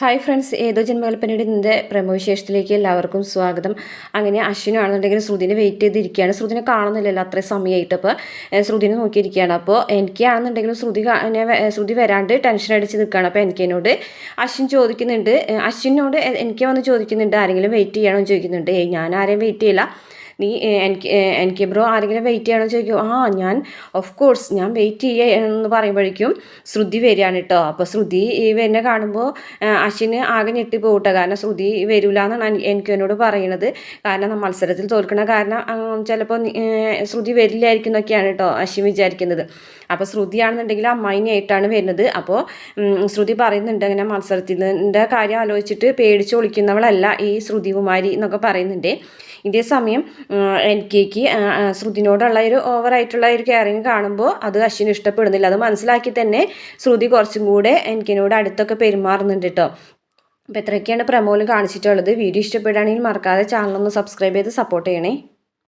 Hi friends ഏതോ ജന്മകൽപ്പനയുടെ ഇന്നത്തെ പ്രമോവിശേഷത്തിലേക്ക് എല്ലാവർക്കും സ്വാഗതം. അങ്ങനെ അശ്വിനാണെന്നുണ്ടെങ്കിൽ ശ്രുതിനെ വെയിറ്റ് ചെയ്തിരിക്കുകയാണ്. ശ്രുതിനെ കാണുന്നില്ലല്ലോ അത്രയും സമയമായിട്ട് അപ്പോൾ ശ്രുതിനെ നോക്കിയിരിക്കുകയാണ്. അപ്പോൾ എനിക്കാണെന്നുണ്ടെങ്കിലും ശ്രുതി ശ്രുതി വരാണ്ട് ടെൻഷൻ അടിച്ച് നിൽക്കുകയാണ്. അപ്പോൾ എനിക്കതിനോട് അശ്വിൻ ചോദിക്കുന്നുണ്ട്. അശ്വിനോട് എനിക്ക് വന്ന് ചോദിക്കുന്നുണ്ട് ആരെങ്കിലും വെയിറ്റ് ചെയ്യണമെന്ന് ചോദിക്കുന്നുണ്ട്. ഞാൻ ആരെയും വെയിറ്റ് ചെയ്യില്ല. നീ എനിക്ക് എനിക്ക് ബ്രോ ആരെങ്കിലും വെയിറ്റ് ചെയ്യണമെന്ന് ചോദിക്കും ആ ഞാൻ ഓഫ് കോഴ്സ് ഞാൻ വെയിറ്റ് ചെയ്യേ എന്ന് പറയുമ്പോഴേക്കും ശ്രുതി വരികയാണ് കേട്ടോ അപ്പോൾ ശ്രുതി എന്നെ കാണുമ്പോൾ അശ്വിന് ആകെ ഞെട്ടി പോകട്ടെ കാരണം ശ്രുതി വരില്ല എന്നാണ് എനിക്ക് എന്നോട് പറയണത്. കാരണം മത്സരത്തിൽ തോൽക്കണ കാരണം ചിലപ്പോൾ ശ്രുതി വരില്ലായിരിക്കും എന്നൊക്കെയാണ് കേട്ടോ അശ്വിൻ വിചാരിക്കുന്നത്. അപ്പോൾ ശ്രുതിയാണെന്നുണ്ടെങ്കിൽ അമ്മായിനായിട്ടാണ് വരുന്നത്. അപ്പോൾ ശ്രുതി പറയുന്നുണ്ട് അങ്ങനെ മത്സരത്തിന്റെ കാര്യം ആലോചിച്ചിട്ട് പേടിച്ച് ഒളിക്കുന്നവളല്ല ഈ ശ്രുതികുമാരി എന്നൊക്കെ പറയുന്നുണ്ട്. ഇതേ സമയം എൻ കെക്ക് ശ്രുതിനോടുള്ള ഒരു ഓവറായിട്ടുള്ള ഒരു കെയറിങ് കാണുമ്പോൾ അത് അശ്വിന് ഇഷ്ടപ്പെടുന്നില്ല. അത് മനസ്സിലാക്കി തന്നെ ശ്രുതി കുറച്ചും കൂടെ എനിക്കിനോട് അടുത്തൊക്കെ പെരുമാറുന്നുണ്ട് കേട്ടോ അപ്പോൾ എത്രയൊക്കെയാണ് പ്രമോൽ കാണിച്ചിട്ടുള്ളത്. വീഡിയോ ഇഷ്ടപ്പെടുകയാണെങ്കിൽ മറക്കാതെ ചാനലൊന്ന് സബ്സ്ക്രൈബ് ചെയ്ത് സപ്പോർട്ട് ചെയ്യണേ.